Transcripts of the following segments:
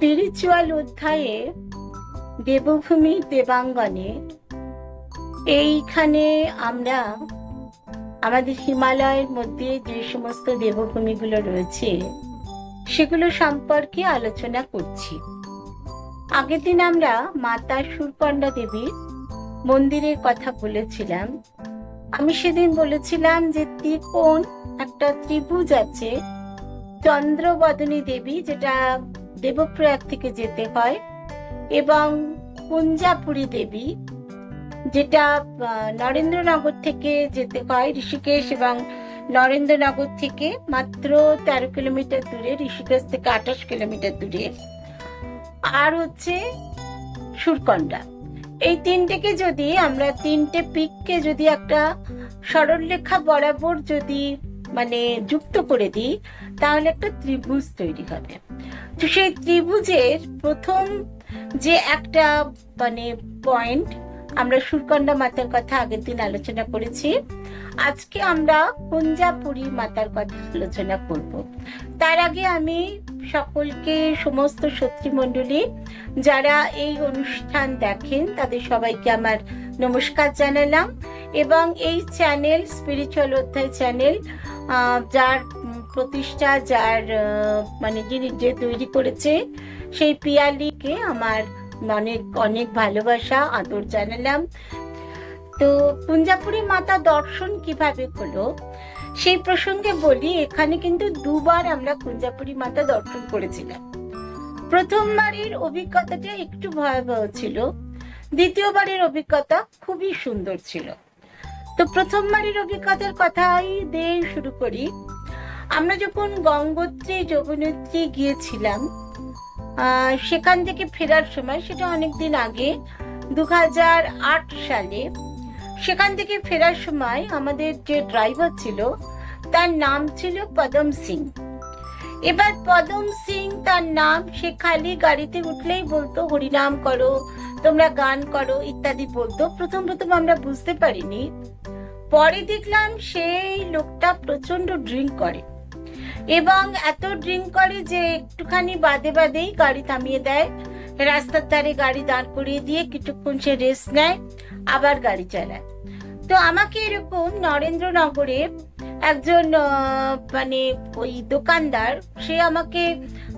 Spiritual অধ্যায়ে দেবভূমি দেবাঙ্গনে, এইখানে আমরা আমাদের হিমালয়ের মধ্যে যে সমস্ত দেবভূমিগুলো রয়েছে, সেগুলো সম্পর্কে আলোচনা করছি। আগের দিন আমরা মাতা সুরকন্ডা দেবীর মন্দিরের কথা বলেছিলাম। আমি সেদিন বলেছিলাম যে ত্রিকোণ একটা ত্রিভুজ আছে, চন্দ্রবদনী দেবী, যেটা দেবপ্রয়াগ থেকে যেতে হয় এবং কুঞ্জাপুরী দেবী, যেটা নরেন্দ্রনগর থেকে যেতে হয় ঋষিকেশ এবং নরেন্দ্রনগর থেকে মাত্র তেরো কিলোমিটার দূরে, ঋষিকেশ থেকে আঠাশ কিলোমিটার দূরে। আর হচ্ছে সুরকন্ডা এই তিনটেকে যদি আমরা তিনটে পিককে যদি একটা সরলরেখা বরাবর যদি মানে যুক্ত করে দিই, তাহলে একটা ত্রিভুজ তৈরি হবে। তো সেই ত্রিভুজের প্রথম যে একটা মানে পয়েন্ট আমরা সুরকন্ডা মাতার কথা আগের দিন আলোচনা করেছি। আজকে আমরা কুঞ্জাপুরী মাতার কথা আলোচনা করব। তার আগে আমি সকলকে, সমস্ত শত্রুমণ্ডলী, যারা এই অনুষ্ঠান দেখেন, তাদের সবাইকে আমার নমস্কার জানালাম। এবং এই চ্যানেল স্পিরিচুয়াল অধ্যায় চ্যানেল যার প্রতিষ্ঠা যার মানে যিনি যে তৈরি করেছে, সেই পিয়ালিকে আমার অনেক অনেক ভালোবাসা, আদর জানালাম। তো কুঞ্জাপুরী মাতা দর্শন কীভাবে হলো, সেই প্রসঙ্গে বলি, এখানে কিন্তু দুবার আমরা কুঞ্জাপুরী মাতা দর্শন করেছিলাম। প্রথমবারের অভিজ্ঞতাটা একটু ভয়াবহ ছিল, দ্বিতীয়বারের অভিজ্ঞতা খুবই সুন্দর ছিল। তো প্রথমবারের অভিজ্ঞতার কথাই দিয়ে শুরু করি। আমরা যখন গঙ্গোত্রী, যমুনোত্রী গিয়েছিলাম সেখান থেকে ফেরার সময়, সেটা অনেকদিন আগে দু হাজার আট সালে, সেখান থেকে ফেরার সময় আমাদের যে ড্রাইভার ছিল, তার নাম ছিল পদম সিং। এবার পদম সিং তার নাম সে খালি গাড়িতে উঠলেই বলতো, হরিনাম করো, তোমরা গান করো, ইত্যাদি বলতো। প্রথম প্রথম আমরা বুঝতে পারিনি। পরে দেখলাম সেই লোকটা প্রচণ্ড ড্রিঙ্ক করে। এবং এত ড্রিঙ্ক করে যে একটুখানি বাদে বাদেই গাড়ি থামিয়ে দেয়। রাস্তার ধারে গাড়ি দাঁড় করিয়ে দিয়ে কিছুক্ষণ সে রেস্ট নেয়, আবার গাড়ি চালায়। তো আমাকে এরকম নরেন্দ্রনগরে একজন মানে ওই দোকানদার, সে আমাকে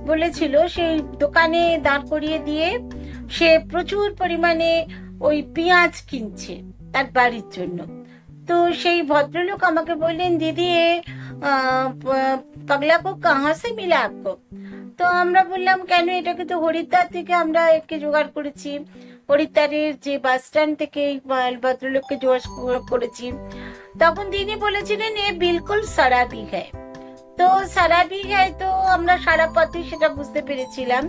বলেছিল সেই দোকানে দাঁড় করিয়ে দিয়ে সে প্রচুর পরিমাণে ওই পেঁয়াজ কিনছে তার বাড়ির জন্য। তো সেই ভদ্রলোক আমাকে বললেন, দিদি, এ পাগলা কো কাহা সে মিলা আপকো? তো আমরা বললাম, কেন? এটাকে তো হরিদ্বার থেকে আমরা একে জোগাড় করেছি। হরিদ্বারের যে বাস স্ট্যান্ড থেকে ভদ্রলোককে জোগাড় করেছি। তখন তিনি বলেছিলেন, এ বিলকুল সারাবি হ্যায়। তো সারাবি হ্যায় তো আমরা সারা পথে সেটা বুঝতে পেরেছিলাম।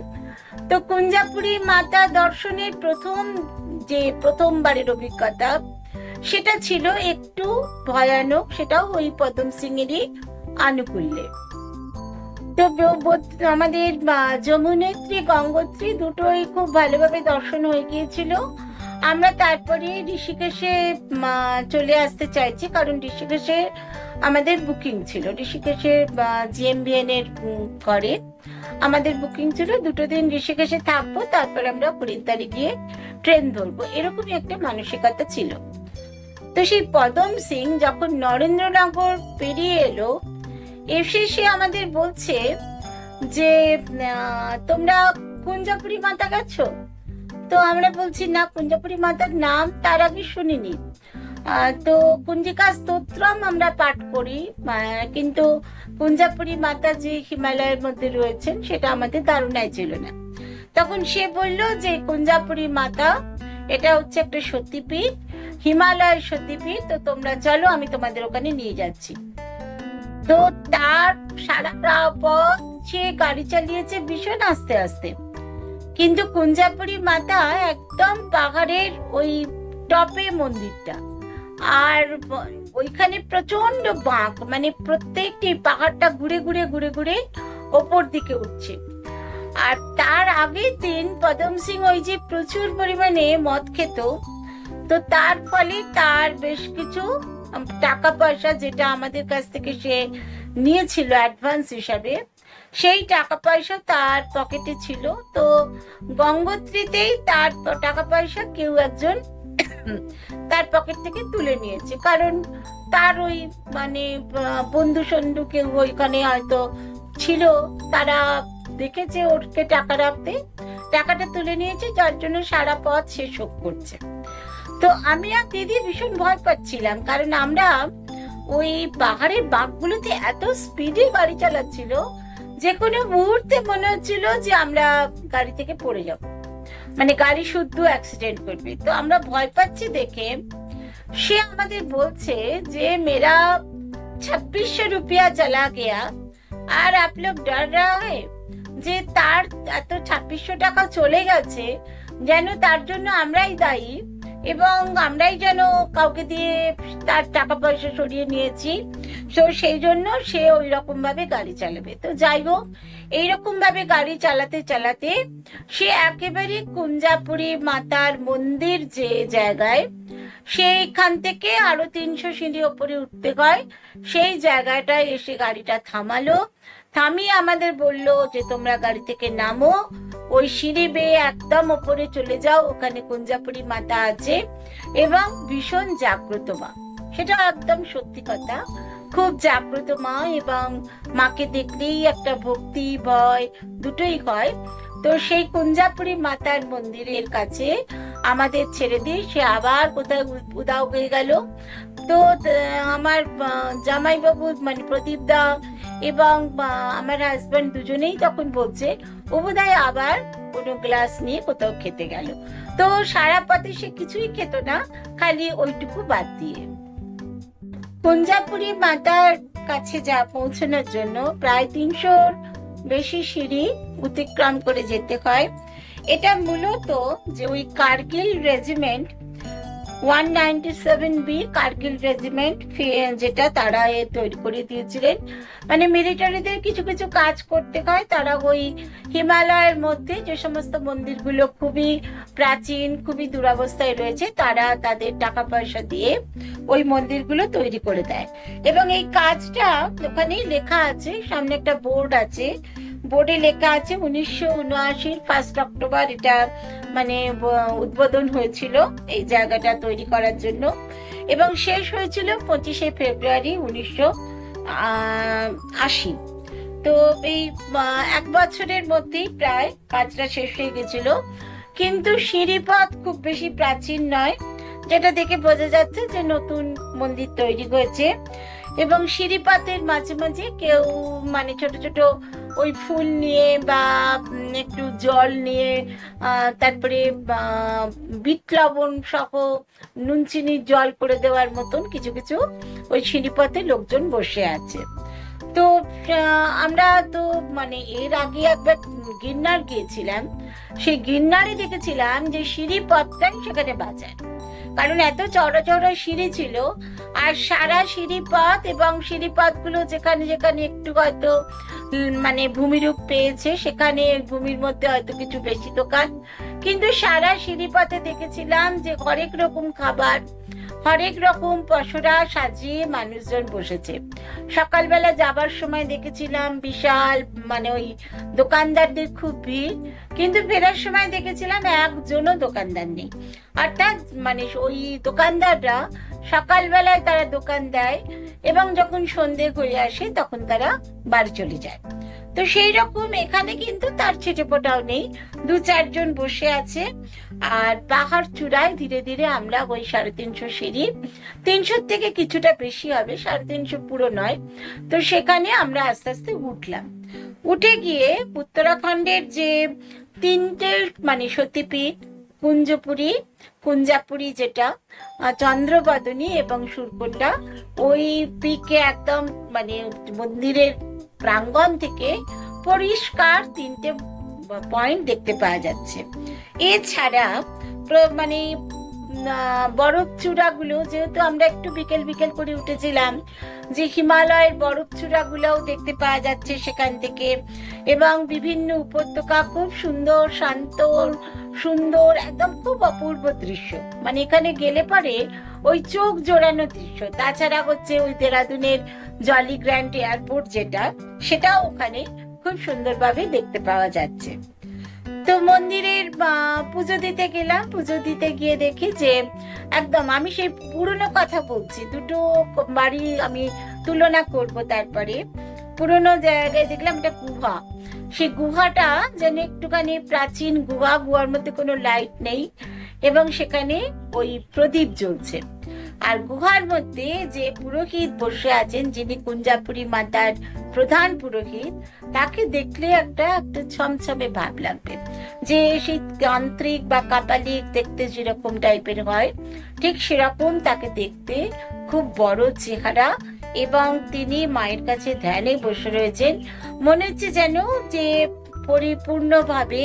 তো কুঞ্জাপুরী মাতা দর্শনের প্রথম যে প্রথমবারের অভিজ্ঞতা সেটা ছিল একটু ভয়ানক, সেটাও ওই পদম সিং এরই আনুকূল্যে। তো আমাদের যমুনেত্রী, গঙ্গোত্রী দুটোই খুব ভালোভাবে দর্শন হয়ে গিয়েছিল। আমরা তারপরে ঋষিকেশে চলে আসতে চাইছি, কারণ ঋষিকেশে আমাদের বুকিং ছিল। ঋষিকেশে জিএমবিএন এর করে আমাদের বুকিং ছিল। দুটো দিন ঋষিকেশে থাকব, তারপর আমরা হরিদ্বারে গিয়ে ট্রেন ধরবো। এরকমই একটা মানসিকতা ছিল। তো সেই পদম সিং যখন নরেন্দ্রনগর পেরিয়ে এলো, এসে সে আমাদের বলছে যে তোমরা কুঞ্জাপুরি মাতা গেছো? তো আমরা বলছি, না, কুঞ্জাপুরি মাতার নাম তার আগে শুনিনি। তো কুঞ্জিকা স্তোত্রম আমরা পাঠ করি কিন্তু কুঞ্জাপুরি মাতা যে হিমালয়ের মধ্যে রয়েছেন, সেটা আমাদের ধারণায় ছিল না। তখন সে বলল যে, কুঞ্জাপুরি মাতা এটা হচ্ছে একটা সতীপীঠ, হিমালয়ের সতীপীঠ। তো তোমরা চলো, আমি তোমাদের ওখানে নিয়ে যাচ্ছি। তো তার সারা পথ সে গাড়ি চালিয়েছে ভীষণ আস্তে আস্তে। কিন্তু কুঞ্জাপুরি মাতা একদম পাহাড়ের ওই টপে মন্দিরটা। আর ওইখানে প্রচণ্ড বাঁক মানে প্রত্যেকটি পাহাড়টা ঘুরে ঘুরে ঘুরে ঘুরে ওপর দিকে উঠছে। আর তার আগের দিন পদম সিং ওই যে প্রচুর পরিমাণে মদ খেত। তো তার ফলে তার বেশ কিছু টাকা পয়সা যেটা আমাদের কাছ থেকে সে নিয়েছিল অ্যাডভান্স হিসাবে, সেই টাকা পয়সা তার পকেটে ছিল। তো গঙ্গোত্রীতেই তার টাকা পয়সা কেউ একজন তার পকেট থেকে তুলে নিয়েছে। কারণ তার ওই মানে বন্ধু সন্ধু কেউ ওইখানে হয়তো ছিল, তারা দেখেছে ওরকে টাকা রাখতে টাকাটা তুলে নিয়েছে যার জন্য সারা পথ সে শোক করছে তো আমি আর দিদি ভীষণ ভয় পাচ্ছিলাম কারণ আমরা ওই পাহাড়ের বাঘগুলোতে এত স্পিডে গাড়ি চালাচ্ছিল যে কোনো মুহূর্তে মনে হচ্ছিল যে আমরা গাড়ি থেকে পড়ে যাব মানে গাড়ি শুদ্ধ অ্যাক্সিডেন্ট করবে তো আমরা ভয় পাচ্ছি দেখে সে আমাদের বলছে যে মেরা ছাব্বিশশো রুপিয়া চলা গেয়া আর আপ লোক ডর रहा है যে তার এত ছাব্বিশশো টাকা চলে গেছে যেন তার জন্য আমরাই দায়ী। এবং আমরাই যেন কাউকে দিয়ে তার টাকা পয়সা সরিয়ে নিয়েছি। তো সেই জন্য সে ওই রকম ভাবে গাড়ি চালাবে। তো যাই হোক এইরকম ভাবে গাড়ি চালাতে চালাতে সে একেবারে কুঞ্জাপুরি মাতার মন্দির যে জায়গায়, সেইখান থেকে আরও তিনশো সিঁড়ি ওপরে উঠতে হয়। সেই জায়গাটায় এসে গাড়িটা থামালো। থামিয়ে আমাদের বলল যে, তোমরা গাড়ি থেকে নামো। ওই সিঁড়ি বেয়ে একদম ওপরে চলে যাও, ওখানে কুঞ্জাপুরি মাতা আছে এবং ভীষণ জাগ্রত মা। সেটা একদম সত্যি কথা। খুব জাগ্রত মা এবং মাকে দেখলেই একটা ভক্তি, ভয় দুটোই হয়। তো সেই কুঞ্জাপুরি মাতার মন্দিরের কাছে আমাদের ছেড়ে দিয়ে সে আবার কোথায় উদাও হয়ে গেল। তো আমার জামাইবাবু মানে প্রদীপ দা এবং আমার হাজবেন্ড দুজনেই তখন বলছে, ও বোধহয় আবার কোনো গ্লাস নিয়ে কোথাও খেতে গেল। তো সারা পথে সে কিছুই খেত না, খালি ওইটুকু বাদ দিয়ে। কুঞ্জাপুরি মাতার কাছে যা পৌঁছানোর জন্য প্রায় তিনশোর বেশি সিঁড়ি অতিক্রম করে যেতে হয়। এটা মূলত যে ওই Kargil regiment one ninety seven B Kargil regiment যেটা তারা এ তৈরি করে দিয়েছিলেন। মানে মিলিটারিদের কিছু কিছু কাজ করতে হয়। তারা ওই হিমালয়ের মধ্যে যে সমস্ত মন্দিরগুলো খুবই প্রাচীন, খুবই দুরবস্থায় রয়েছে, তারা তাদের টাকা পয়সা দিয়ে ওই মন্দিরগুলো তৈরি করে দেয়। এবং এই কাজটা ওখানেই লেখা আছে, সামনে একটা বোর্ড আছে। বোর্ডে লেখা আছে উনিশশো উনআশির ফার্স্ট অক্টোবর এটা মানে উদ্বোধন হয়েছিল এই জায়গাটা তৈরি করার জন্য। এবং শেষ হয়েছিল পঁচিশে ফেব্রুয়ারি উনিশশো আশি। তো এই এক বছরের মধ্যেই প্রায় কাজটা শেষ হয়ে গেছিল। কিন্তু সিঁড়িপথ খুব বেশি প্রাচীন নয়, যেটা দেখে বোঝা যাচ্ছে যে নতুন মন্দির তৈরি হয়েছে। এবং সিঁড়িপাতের মাঝে মাঝে কেউ মানে ছোট ছোট ওই ফুল নিয়ে বা একটু জল নিয়ে তারপরে বিট লবণ সহ নুন চিনির জল করে দেওয়ার মতন কিছু কিছু ওই সিঁড়িপথে লোকজন বসে আছে। তো আমরা তো মানে এর আগে একবার গিন্নার গিয়েছিলাম। সেই গিন্নারে দেখেছিলাম যে সিঁড়ি পথটাই সেখানে বাজায়। কারণ এত চড়া চড়া সিঁড়ি ছিল, আর সারা সিঁড়িপথ এবং সিঁড়ি পথগুলো যেখানে যেখানে একটু হয়তো মানে ভূমিরূপ পেয়েছে, সেখানে ভূমির মধ্যে হয়তো কিছু বেশি দোকান। কিন্তু সারা সিঁড়ি পথে দেখেছিলাম যে হরেক রকম খাবার হরেক রকম পশরা সাজিয়ে মানুষজন বসেছে। সকালবেলা যাবার সময় দেখেছিলাম বিশাল মানে ওই দোকানদারদের খুব ভিড়, কিন্তু ফেরার সময় দেখেছিলাম একজনও দোকানদার নেই। অর্থাৎ মানে ওই দোকানদাররা সকালবেলায় তারা দোকান দেয় এবং যখন সন্ধে ঘুরে আসে তখন তারা বাড়ি চলে যায়। তো সেই রকম এখানে কিন্তু তার ছিটেপোটাও নেই, দু চারজন বসে আছে। আর পাহাড় চূড়ায় ধীরে ধীরে আমরা ওই সাড়ে তিনশো সিঁড়ি, তিনশোর থেকে কিছুটা বেশি হবে, সাড়ে তিনশো পুরো নয়। তো সেখানে আমরা আস্তে আস্তে উঠলাম। উঠে গিয়ে উত্তরাখণ্ডের যে তিনটে মানে সতীপীঠ, কুঞ্জপুরী, কুঞ্জাপুরি যেটা চন্দ্রবদনী এবং সুরকুন্ডা ওই পিকে একদম মানে মন্দিরের প্রাঙ্গণ থেকে পরিষ্কার তিনটে পয়েন্ট দেখতে পাওয়া যাচ্ছে। এছাড়া মানে বরফ চূড়াগুলো যেহেতু আমরা একটু বিকেল বিকেল করে উঠেছিলাম, যে হিমালয়ের বরফ চূড়াগুলোও দেখতে পাওয়া যাচ্ছে সেখান থেকে। এবং বিভিন্ন উপত্যকা খুব সুন্দর, শান্ত, সুন্দর, একদম খুব অপূর্ব দৃশ্য। মানে এখানে গেলে পরে ওই চোখ জোড়ানো দৃশ্য। তাছাড়া হচ্ছে ওই দেরাদুনের জলি গ্র্যান্ড এয়ারপোর্ট যেটা, সেটাও ওখানে খুব সুন্দরভাবে দেখতে পাওয়া যাচ্ছে। তো মন্দিরের পুজো দিতে গেলাম। পুজো দিতে গিয়ে দেখি যে, একদম আমি সেই পুরনো কথা বলছি। দুটো বাড়ি আমি তুলনা করব তারপরে। পুরনো জায়গায় দেখলাম একটা গুহা। সেই গুহাটা যেন একটুখানি প্রাচীন গুহা। গুহার মধ্যে কোনো লাইট নেই। এবং সেখানে ওই প্রদীপ জ্বলছে। আর গুহার মধ্যে যে পুরোহিত বসে আছেন, যিনি কুঞ্জাপুরী মাতার প্রধান পুরোহিত, তাকে দেখলে একটা একটা ছমছমে ভাব লাগবে যে সেই তান্ত্রিক বা কাপালিক দেখতে যেরকম টাইপের হয়, ঠিক সেরকম তাকে দেখতে খুব বড় চেহারা এবং তিনি মায়ের কাছে ধ্যানে বসে রয়েছেন। মনে হচ্ছে যেন যে পরিপূর্ণভাবে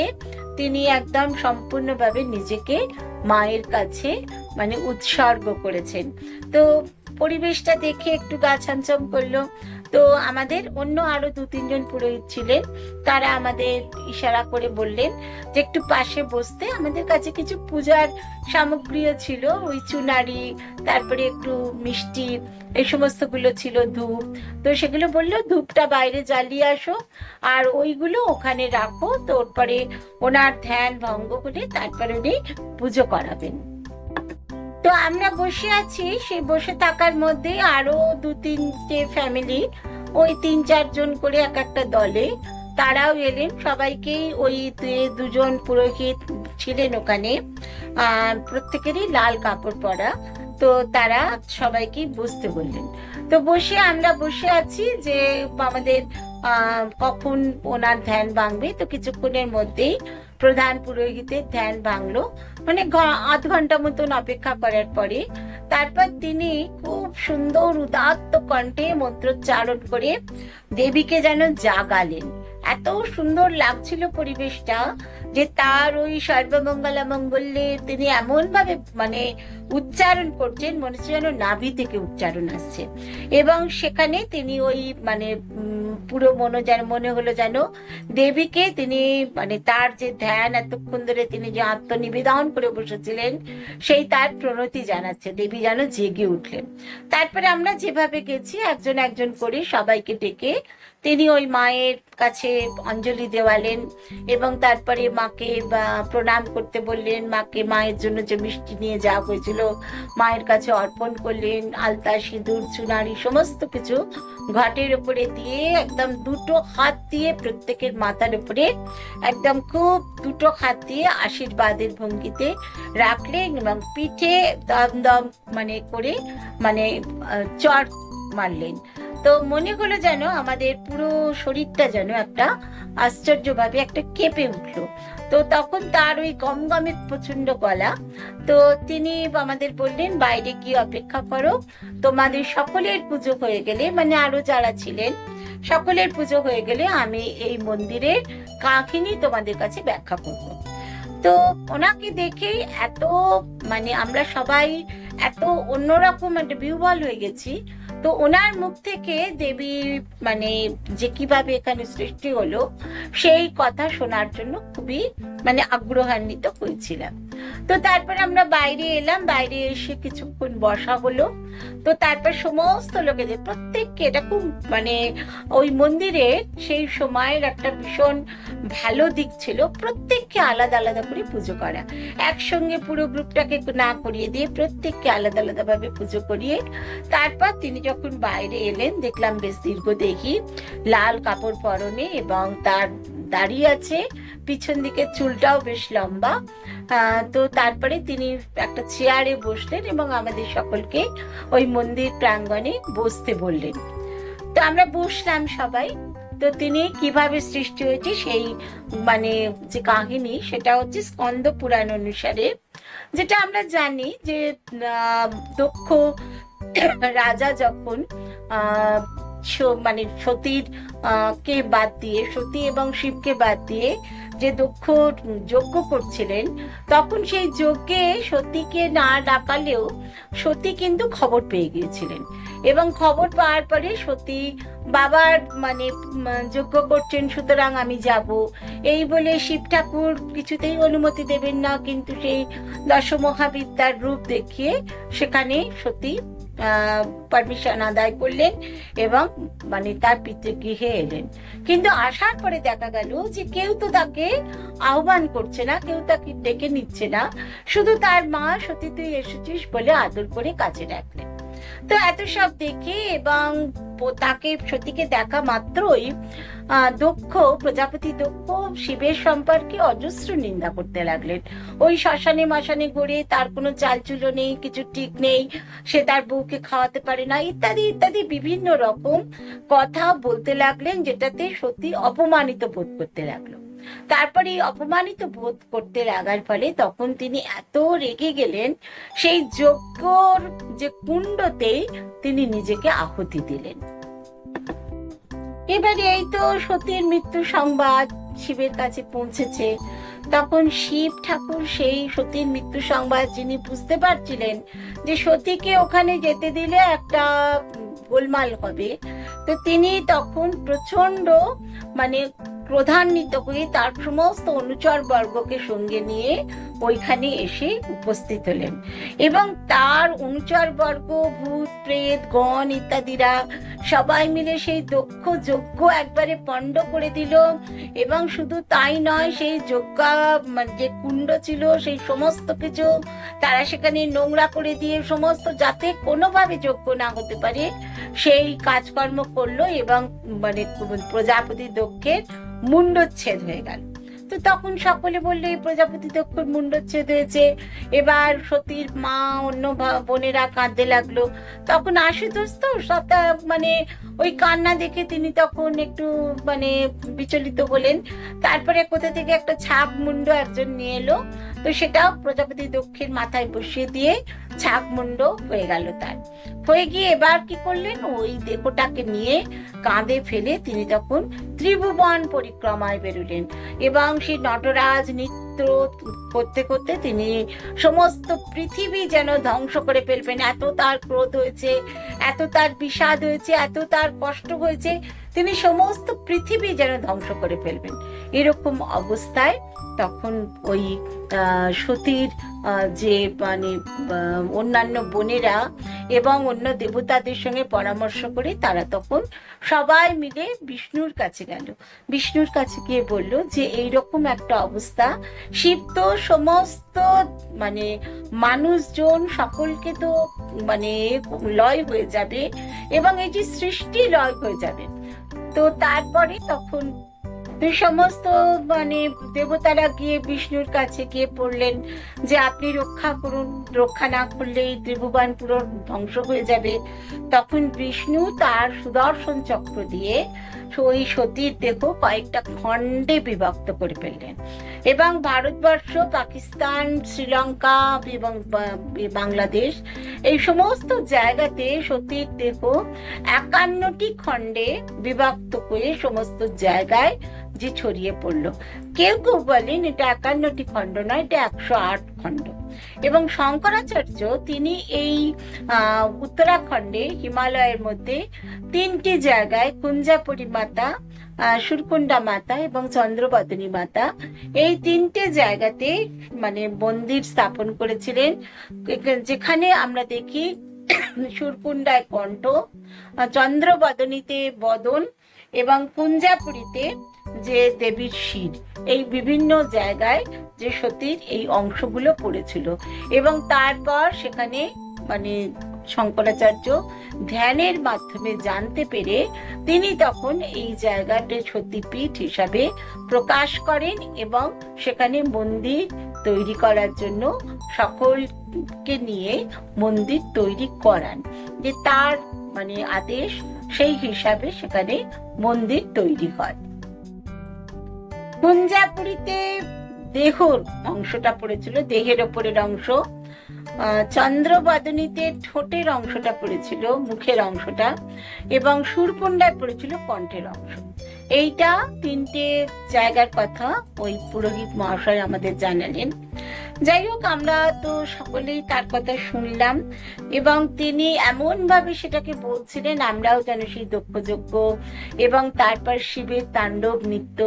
তিনি একদম সম্পূর্ণভাবে নিজেকে মায়ের কাছে মানে উৎসর্গ করেছেন। তো পরিবেশটা দেখে একটু গা ছমছম করল। তো আমাদের অন্য আরও দু, তিনজন পুরোহিত ছিলেন। তারা আমাদের ইশারা করে বললেন যে একটু পাশে বসতে। আমাদের কাছে কিছু পূজার সামগ্রীও ছিল। ওই চুনারি, তারপরে একটু মিষ্টি, এই সমস্তগুলো ছিল ধূপ। তো সেগুলো বলল, ধূপটা বাইরে জ্বালিয়ে আসো আর ওইগুলো ওখানে রাখো। তো ওর পরে ওনার ধ্যান ভঙ্গ করে তারপরে উনি পুজো করাবেন। তো আমরা বসে আছি, সেই বসে থাকার মধ্যে আরও দু তিনটে ফ্যামিলি ওই তিন চারজন করে এক একটা দলে, তারাও এলেন সবাইকেই ওই দুজন পুরোহিত ছিলেন ওখানে প্রত্যেকেরই লাল কাপড় পরা, তো তারা সবাইকে বসতে বললেন। তো বসে আমরা বসে আছি যে আমাদের কখন ওনার ধ্যান ভাঙবে, তো কিছুক্ষণের মধ্যেই প্রধান পুরোহিতের ধ্যান ভাঙলো। মানে আধ ঘণ্টা মতন অপেক্ষা করার পরে, তারপর তিনি খুব সুন্দর উদাত্ত কণ্ঠে মন্ত্রোচ্চারণ করে দেবীকে যেন জাগালেন। এত সুন্দর লাগছিল পরিবেশটা যে তার ওই সর্বমঙ্গলা মঙ্গলে তিনি এমন ভাবে মানে উচ্চারণ করছেন, মনে হচ্ছে যেন নাভি থেকে উচ্চারণ আসছে। এবং সেখানে তিনি ওই মানে পুরো মনে যেন মনে হলো যেন দেবীকে তিনি মানে তার যে ধ্যান, এতক্ষণ ধরে তিনি যে আত্মনিবেদন করে বসেছিলেন, সেই তার প্রণতি জানাচ্ছে। দেবী যেন জেগে উঠলেন। তারপরে আমরা যেভাবে গেছি, একজন একজন করে সবাইকে ডেকে তিনি ওই মায়ের কাছে অঞ্জলি দেওয়ালেন এবং তারপরে মাকে বা প্রণাম করতে বললেন, মাকে মায়ের জন্য যে মিষ্টি নিয়ে যাওয়া হয়েছিল মায়ের কাছে অর্পণ করলেন, আলতা, সিঁদুর, চুনারি, সমস্ত কিছু ঘাটের উপরে দিয়ে একদম দুটো হাত দিয়ে প্রত্যেকের মাথার উপরে একদম খুব দুটো হাত দিয়ে আশীর্বাদের ভঙ্গিতে রাখলেন এবং পিঠে দম দম মানে করে মানে চর মারলেন। তো মনে হলো যেন আমাদের পুরো শরীরটা যেন একটা আশ্চর্যভাবে একটা কেঁপে উঠল। তো তখন তার ওই গম গমের প্রচণ্ড গলা। তো তিনি আমাদের বললেন, বাইরে গিয়ে অপেক্ষা করো। তোমাদের সকলের পুজো হয়ে গেলে মানে আরও যারা ছিলেন, সকলের পুজো হয়ে গেলে আমি এই মন্দিরের কাহিনী তোমাদের কাছে ব্যাখ্যা করব। তো ওনাকে দেখে এত মানে আমরা সবাই এত অন্যরকম একটা বিহ্বল হয়ে গেছি। তো ওনার মুখ থেকে দেবী মানে যে কীভাবে এখানে সৃষ্টি হলো, সেই কথা শোনার জন্য খুবই মানে আগ্রহান্বিত হয়েছিলাম। তো তারপর আমরা বাইরে এলাম, বাইরে এসে কিছুক্ষণ বসা হলো। তো তারপর সমস্ত লোকেদের, প্রত্যেককে এটা খুব মানে ওই মন্দিরে সেই সময়ের একটা ভীষণ ভালো দিক ছিল, প্রত্যেককে আলাদা আলাদা করে পুজো করা। একসঙ্গে পুরো গ্রুপটাকে না করিয়ে দিয়ে প্রত্যেককে আলাদা আলাদা ভাবে পুজো করিয়ে তারপর তিনি যখন বাইরে এলেন, দেখলাম বেশ দীর্ঘ দেখি লাল কাপড় পরনে এবং তার দাঁড়িয়ে আছে, পিছন দিকে চুলটাও বেশ লম্বা। তো তারপরে তিনি একটা চেয়ারে বসলেন এবং আমাদের সকলকে ওই মন্দির প্রাঙ্গণে বসতে বললেন। তো আমরা বসলাম সবাই। তো তিনি কীভাবে সৃষ্টি হয়েছে সেই মানে যে কাহিনী, সেটা হচ্ছে স্কন্দ পুরাণ অনুসারে। যেটা আমরা জানি যে দক্ষ রাজা যখন মানে সতীর কে বাদ দিয়ে, সতী এবং শিবকে বাদ দিয়ে যে দক্ষ যজ্ঞ করছিলেন, তখন সেই যজ্ঞে সতীকে না ডাকালেও সতী কিন্তু খবর পেয়ে গিয়েছিলেন। এবং খবর পাওয়ার পরে সতী বাবার মানে যজ্ঞ করছেন, সুতরাং আমি যাব। এই বলে শিব ঠাকুর কিছুতেই অনুমতি দেবেন না, কিন্তু সেই দশমহাবিদ্যার রূপ দেখিয়ে সেখানে সতী পারমিশন আদায় করলেন এবং মানে তার পিতৃগৃহে এলেন। কিন্তু আসার পরে দেখা গেল যে কেউ তো তাকে আহ্বান করছে না, কেউ তাকে ডেকে নিচ্ছে না। শুধু তার মা সতী তুই এসেছিস বলে আদর করে কাজে রাখলেন তো এত সব দেখে এবং তাকে সতীকে দেখা মাত্রই দক্ষ প্রজাপতি দক্ষ শিবের সম্পর্কে অজস্র নিন্দা করতে লাগলেন। ওই শ্মশানে মশানে গড়ে তার কোনো চালচুলো নেই, কিছু ঠিক নেই, সে তার বউকে খাওয়াতে পারে না, ইত্যাদি ইত্যাদি বিভিন্ন রকম কথা বলতে লাগলেন, যেটাতে সত্যি অপমানিত বোধ করতে লাগল। তারপরে এই অপমানিত বোধ করতে লাগার ফলে তখন তিনি এত রেগে গেলেন, সেই যজ্ঞর যে কুণ্ডতেই তিনি নিজেকে আহুতি দিলেন। এবারে এই তো সতীর মৃত্যু সংবাদ, শিবের কাছে পৌঁছেছে। তখন শিব ঠাকুর সেই সতীর মৃত্যু সংবাদ যিনি বুঝতে পারছিলেন যে সতীকে ওখানে যেতে দিলে একটা গোলমাল হবে, তো তিনি তখন প্রচণ্ড মানে ক্রধান্বিত হয়ে তার সমস্ত অনুচর বর্গকে সঙ্গে নিয়ে ওইখানে এসে উপস্থিত হলেন। এবং তার অনুচর বর্গ, ভূত, প্রেত, গণ ইত্যাদিরা সবাই মিলে সেই দক্ষ যজ্ঞ একবারে পণ্ড করে দিল। এবং শুধু তাই নয়, সেই যজ্ঞ মানে যে কুণ্ড ছিল, সেই সমস্ত কিছু তারা সেখানে নোংরা করে দিয়ে সমস্ত, যাতে কোনোভাবে যজ্ঞ না হতে পারে, সেই কাজকর্ম করল এবং মানে প্রজাপতি দক্ষের মুন্ডচ্ছেদ হয়ে গেল। তো তখন সকলে বলল, এই প্রজাপতি দক্ষর মুন্ডচ্ছেদ হয়েছে। এবার সতীর মা, অন্য বোনেরা কাঁদতে লাগল। তখন আশুতোষ তো সবটা মানে ওই কান্না দেখে তিনি তখন একটু মানে বিচলিত হলেন। তারপরে কোথা থেকে একটা ছাপ মুন্ড একজন নিয়ে এলো। তো সেটাও প্রজাপতি দক্ষের মাথায় বসিয়ে দিয়ে ছাপ মুন্ড হয়ে গেল তার। হয়ে গিয়ে এবার কি করলেন? ওই দেহটাকে নিয়ে কাঁধে ফেলে তিনি তখন ত্রিভুবন পরিক্রমায় বেরোলেন এবং সেই নটরাজ নৃত্য করতে করতে তিনি সমস্ত পৃথিবী যেন ধ্বংস করে ফেলবেন। এত তার ক্রোধ হয়েছে, এত তার বিষাদ হয়েছে, এত তার কষ্ট হয়েছে। তিনি সমস্ত পৃথিবী যেন ধ্বংস করে ফেলবেন। এরকম অবস্থায় তখন ওই সতীর যে মানে অন্যান্য বোনেরা এবং অন্য দেবতাদের সঙ্গে পরামর্শ করে তারা তখন সবাই মিলে বিষ্ণুর কাছে গেল। বিষ্ণুর কাছে গিয়ে বলল যে, এইরকম একটা অবস্থা। শিব তো সমস্ত মানে মানুষজন সকলকে তো মানে লয় হয়ে যাবে এবং এই যে সৃষ্টি লয় হয়ে যাবে। তো তারপরে তখন সমস্ত মানে দেবতারা গিয়ে বিষ্ণুর কাছে গিয়ে পড়লেন যে আপনি রক্ষা করুন, রক্ষা না করলে এই ত্রিভুবান পুরো ধ্বংস হয়ে যাবে। তখন বিষ্ণু তার সুদর্শন চক্র দিয়ে ওই সতীর দেহ কয়েকটা খণ্ডে বিভক্ত করে ফেললেন। এবং ভারতবর্ষ, পাকিস্তান, শ্রীলঙ্কা এবং বাংলাদেশ এই সমস্ত জায়গাতে সতীর দেহ একান্নটি খণ্ডে বিভক্ত করে সমস্ত জায়গায় যে ছড়িয়ে পড়ল। কেউ কেউ বলেন এটা একান্নটি খণ্ড নয়, এটা একশো আট খণ্ড। এবং শঙ্করাচার্য তিনি এই উত্তরাখণ্ডে হিমালয়ের মধ্যে তিনটি জায়গায় কুঞ্জাপুরী মাতা সুরকুন্ডা মাতা এবং চন্দ্রবদনী মাতা এই তিনটে জায়গাতে মানে মন্দির স্থাপন করেছিলেন। যেখানে আমরা দেখি সুরকুন্ডায় কণ্ঠ চন্দ্রবদনীতে বদন এবং কুঞ্জাপুরীতে যে দেবীর শির, এই বিভিন্ন জায়গায় যে সতীর এই অংশগুলো পড়েছিল। এবং তারপর সেখানে মানে শঙ্করাচার্য ধ্যানের মাধ্যমে জানতে পেরে তিনি তখন এই জায়গাটা সতীপীঠ হিসাবে প্রকাশ করেন এবং সেখানে মন্দির তৈরি করার জন্য সকলকে নিয়ে মন্দির তৈরি করান। যে তার মানে আদেশ সেই হিসাবে সেখানে মন্দির তৈরি হয়। কুঞ্জাপুরীতে দেহর অংশটা পড়েছিল, দেহের ওপরের অংশ। চন্দ্রবাদনীতে ঠোঁটের অংশটা পড়েছিল, মুখের অংশটা, এবং সুরকুণ্ডায় পড়েছিল কণ্ঠের অংশ। এইটা তিনটে জায়গার কথা ওই পুরোহিত মহাশয় আমাদের জানালেন। যাই হোক, আমরা তো সকলেই তার কথা শুনলাম এবং তিনি এমনভাবে সেটাকে বলছিলেন, আমরাও যেন সেই দক্ষযজ্ঞ এবং তারপর শিবের তাণ্ডব নৃত্য,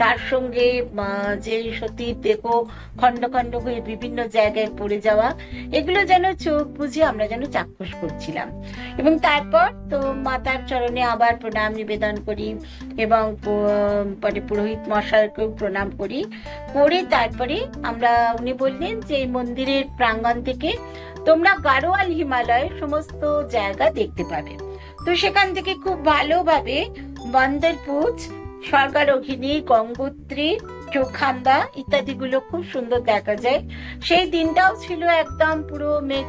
তার সঙ্গে যে সতীর দেহ খণ্ড খণ্ড হয়ে বিভিন্ন জায়গায় পড়ে যাওয়া, এগুলো যেন চোখ বুঝে আমরা যেন চাক্ষুষ করছিলাম। এবং তারপর তো মাতার চরণে আবার প্রণাম নিবেদন করি এবং মানে পুরোহিত মশাইকেও প্রণাম করি, করে তারপরে আমরা উনি বললেন যে মন্দিরের প্রাঙ্গণ থেকে তোমরা গাড়োয়াল হিমালয়ের সমস্ত জায়গা দেখতে পাবে। তো সেখান থেকে খুব ভালোভাবে বন্দরপুজ স্বর্গারোহিণী, গঙ্গোত্রী চোখাম্বা ইত্যাদিগুলো খুব সুন্দর দেখা যায়। সেই দিনটাও ছিল একদম পুরো মেঘ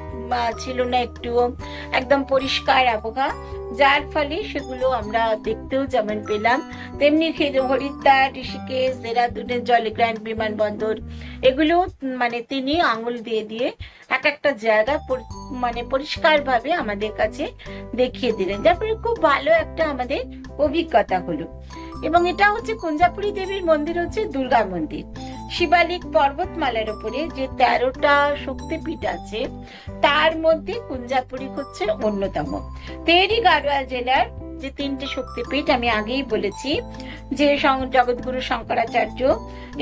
ছিল না একটুও একদম পরিষ্কার আবহাওয়া। যার ফলে সেগুলো আমরা দেখতেও যেমন পেলাম। তেমনি হরিদ্বার ঋষিকেশ, দেরাদুনের জলগ্রান্ট বিমানবন্দর, এগুলো মানে তিনি আঙুল দিয়ে দিয়ে এক একটা জায়গা মানে পরিষ্কারভাবে আমাদের কাছে দেখিয়ে দিলেন। যার ফলে খুব ভালো একটা আমাদের অভিজ্ঞতা হলো। এবং এটা হচ্ছে কুঞ্জাপুরি দেবীর মন্দির হচ্ছে দুর্গা মন্দির। শিবালিক পর্বতমালার উপরে যে তেরোটা শক্তিপীঠ আছে, তার মধ্যে কুঞ্জাপুরি হচ্ছে অন্যতম। তেরি গাড়োয়াল জেলার যে তিনটে শক্তিপীঠ আমি আগেই বলেছি, যে জগৎগুরু শঙ্করাচার্য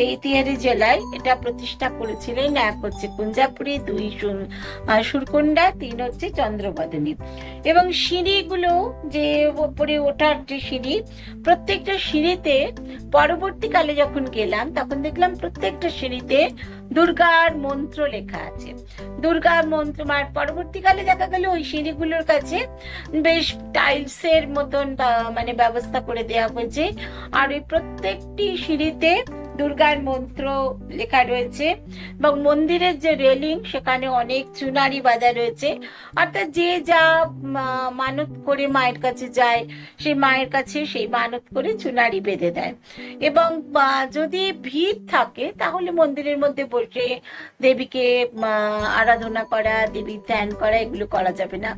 এই তিহারি জেলায় এটা প্রতিষ্ঠা করেছিলেন। এক হচ্ছে কুঞ্জাপুরী, দুই সুরকুন্ডা তিন হচ্ছে চন্দ্রবদনী এবং সিঁড়িগুলো যে ওপরে ওঠার যে সিঁড়ি, প্রত্যেকটা সিঁড়িতে পরবর্তীকালে যখন গেলাম, তখন দেখলাম প্রত্যেকটা সিঁড়িতে দুর্গার মন্ত্র লেখা আছে। দুর্গার মন্ত্র মার পরবর্তীকালে দেখা গেল ওই সিঁড়িগুলোর কাছে বেশ টাইলস এর মতন মানে ব্যবস্থা করে দেওয়া হয়েছে। আর ওই প্রত্যেকটি সিঁড়িতে দুর্গার মন্ত্র লেখা রয়েছে এবং মন্দিরের যে রেলিং, সেখানে অনেক চুনারি বাঁধা রয়েছে। অর্থাৎ যে যা মানত করে মায়ের কাছে যায়, সেই মায়ের কাছে সেই মানত করে চুনারি বেঁধে দেয়। এবং যদি ভিড় থাকে, তাহলে মন্দিরের মধ্যে বসে দেবীকে আরাধনা করা, দেবীর ধ্যান করা, এগুলো করা যাবে না।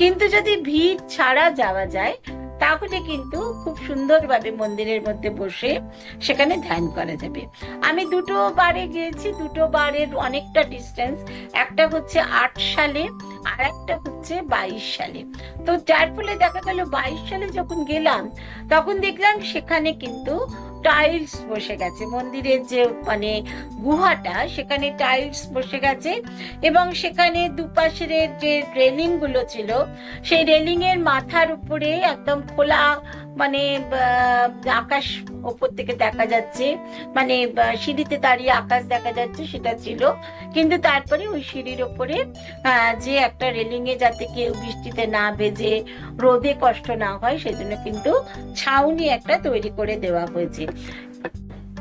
কিন্তু যদি ভিড় ছাড়া যাওয়া যায় তাহলে কিন্তু খুব সুন্দরভাবে মন্দিরের মধ্যে বসে সেখানে ধ্যান করা যাবে। আমি দুটো বারে গিয়েছি, দুটো বারের অনেকটা ডিস্টেন্স একটা হচ্ছে আট সালে আর একটা হচ্ছে বাইশ সালে। তো যার ফলে দেখা গেল বাইশ সালে যখন গেলাম, তখন দেখলাম সেখানে কিন্তু টাইলস বসে গেছে। মন্দিরের যে মানে গুহাটা, সেখানে টাইলস বসে গেছে এবং সেখানে দুপাশের যে রেলিংগুলো ছিল, সেই রেলিং এর মাথার উপরে একদম খোলা মানে আকাশ ওপর থেকে দেখা যাচ্ছে। মানে সিঁড়িতে দাঁড়িয়ে আকাশ দেখা যাচ্ছে, সেটা ছিল। কিন্তু তারপরে ওই সিঁড়ির ওপরে যে একটা রেলিং এ যাতে কেউ বৃষ্টিতে না ভেজে রোদে কষ্ট না হয়, সেজন্য কিন্তু ছাউনি একটা তৈরি করে দেওয়া হয়েছে।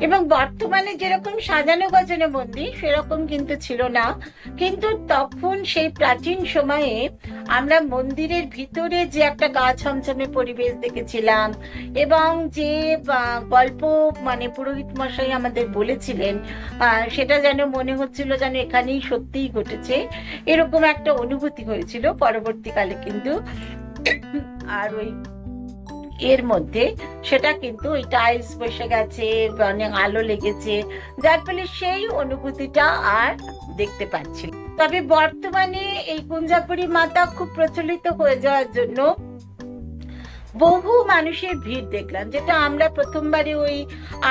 এবং বর্তমানে যেরকম সাজানো গোছানো মন্দির, সেরকম কিন্তু ছিল না। কিন্তু তখন সেই প্রাচীন সময়ে আমরা মন্দিরের ভিতরে যে একটা গা ছমছমে পরিবেশ দেখেছিলাম এবং যে গল্প মানে পুরোহিত মশাই আমাদের বলেছিলেন সেটা যেন মনে হচ্ছিল যেন এখানেই সত্যিই ঘটেছে। এরকম একটা অনুভূতি হয়েছিল, পরবর্তীকালে কিন্তু। আর ওই এর মধ্যে সেটা কিন্তু ওই টাইলস বসে গেছে, অনেক আলো লেগেছে, যার ফলে সেই অনুভূতিটা আর দেখতে পাচ্ছি তবে বর্তমানে এই কুঞ্জাপুরী মাতা খুব প্রচলিত হয়ে যাওয়ার জন্য বহু মানুষের ভিড় দেখলাম, যেটা আমরা প্রথমবারে ওই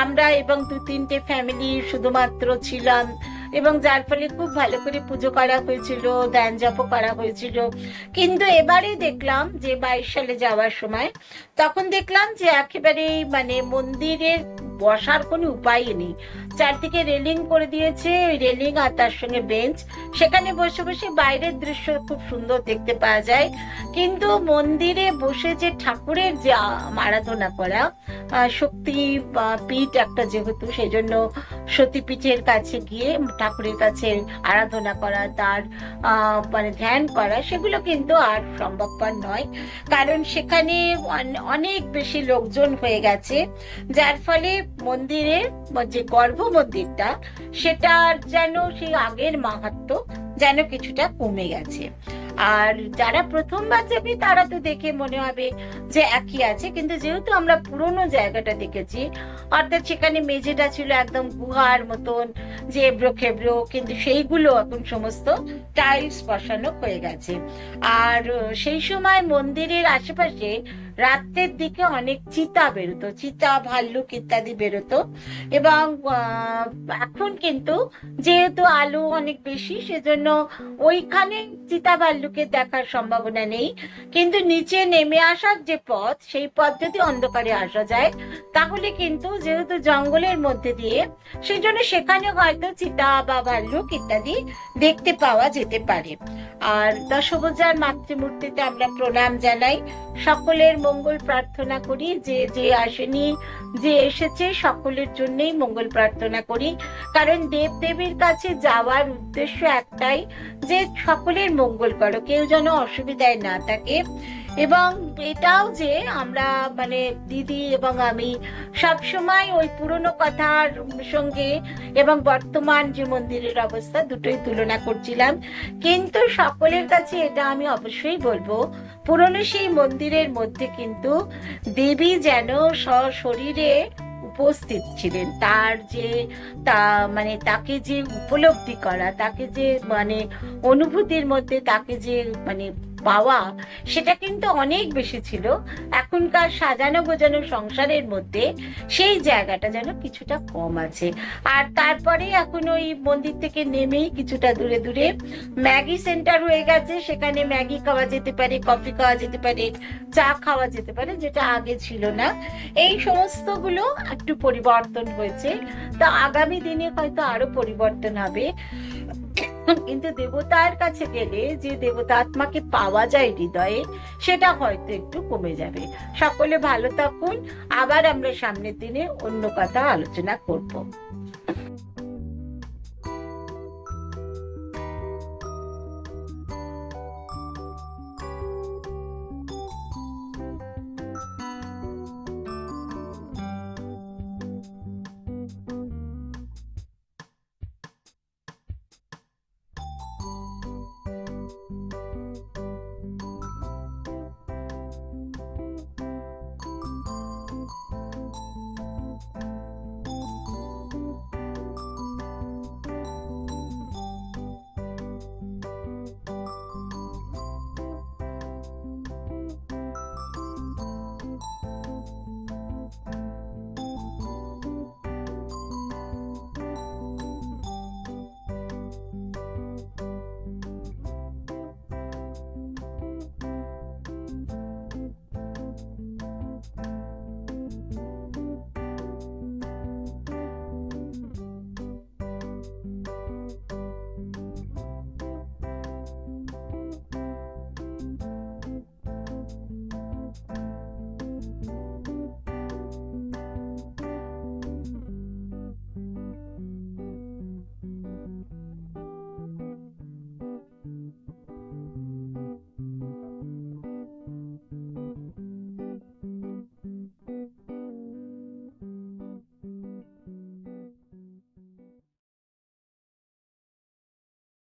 আমরা এবং দু তিনটে ফ্যামিলি শুধুমাত্র ছিলাম। এবং যার ফলে খুব ভালো করে পুজো করা হয়েছিল, ধ্যান জপ করা হয়েছিল। কিন্তু এবারে দেখলাম যে বাইশ সালে যাওয়ার সময়, তখন দেখলাম যে একেবারেই মানে মন্দিরের বসার কোনো উপায় নেই। চারদিকে রেলিং করে দিয়েছে, ওই রেলিং আর তার সঙ্গে বেঞ্চ। সেখানে বসে বসে বাইরের দৃশ্য খুব সুন্দর দেখতে পাওয়া যায়। কিন্তু মন্দিরে বসে যে ঠাকুরের যে আরাধনা করা শক্তি পীঠ একটা যেহেতু সেই জন্য সতীপীঠের কাছে গিয়ে ঠাকুরের কাছে আরাধনা করা, তার মানে ধ্যান করা, সেগুলো কিন্তু আর সম্ভবপর নয়। কারণ সেখানে অনেক বেশি লোকজন হয়ে গেছে, যার ফলে মন্দিরের যে গর্ভ মন্দিরটা সেটার যেন সেই আগের মাহাত্ম যেন কিছুটা কমে গেছে। আর যারা প্রথমবার যাবে তারা তো দেখে মনে হবে যে একই আছে। কিন্তু যেহেতু আমরা পুরোনো জায়গাটা দেখেছি, অর্থাৎ সেখানে মেঝেটা ছিল একদম গুহার মতন যে এবড়ো কিন্তু সেইগুলো এখন সমস্ত টাইলস বসানো হয়ে গেছে। আর সেই সময় মন্দিরের আশেপাশে রাত্রের দিকে অনেক চিতা বেরোতো, চিতা, ভাল্লুক ইত্যাদি বেরোতো। এবং এখন কিন্তু যেহেতু আলো অনেক বেশি, সেজন্য ওইখানে চিতা ভাল্লুকের দেখার সম্ভাবনা নেই। কিন্তু নিচে নেমে আসার যে পথ, সেই পথ যদি অন্ধকারে আসা যায়, তাহলে কিন্তু যেহেতু জঙ্গলের মধ্যে দিয়ে সেই জন্য সেখানে হয়তো চিতা বা ভাল্লুক ইত্যাদি দেখতে পাওয়া যেতে পারে। আর দশভূজার মাতৃমূর্তিতে আমরা প্রণাম জানাই। সকলের মঙ্গল প্রার্থনা করি। যে যে আসেনি, যে এসেছে, সকলের জন্যই মঙ্গল প্রার্থনা করি। কারণ দেব দেবীর কাছে যাওয়ার উদ্দেশ্য একটাই যে সকলের মঙ্গল করো, কেউ যেন অসুবিধায় না থাকে। এবং এটাও যে আমরা মানে দিদি এবং আমি সবসময় ওই পুরনো কথার সঙ্গে এবং বর্তমান যে মন্দিরের অবস্থা দুটোই তুলনা করছিলাম। কিন্তু সকলের কাছে এটা আমি অবশ্যই বলব, পুরনো সেই মন্দিরের মধ্যে কিন্তু দেবী যেন সশরীরে উপস্থিত ছিলেন। তার যে, তা মানে তাকে যে উপলব্ধি করা, তাকে যে মানে অনুভূতির মধ্যে তাকে যে মানে পাওয়া, সেটা কিন্তু অনেক বেশি ছিল। এখনকার সাজানো গোজানো সংসারের মধ্যে সেই জায়গাটা যেন কিছুটা কম আছে। আর তারপরে এখন ওই মন্দির থেকে নেমেই কিছুটা দূরে দূরে ম্যাগি সেন্টার হয়ে গেছে। সেখানে ম্যাগি খাওয়া যেতে পারে, কফি খাওয়া যেতে পারে, চা খাওয়া যেতে পারে, যেটা আগে ছিল না। এই সমস্তগুলো একটু পরিবর্তন হয়েছে। তা আগামী দিনে হয়তো আরও পরিবর্তন হবে। কিন্তু দেবতার কাছে গেলে যে দেবতা আত্মাকে পাওয়া যায় হৃদয়ে, সেটা হয়তো একটু কমে যাবে। সকলে ভালো থাকুন। আবার আমরা সামনের দিনে অন্য কথা আলোচনা করব।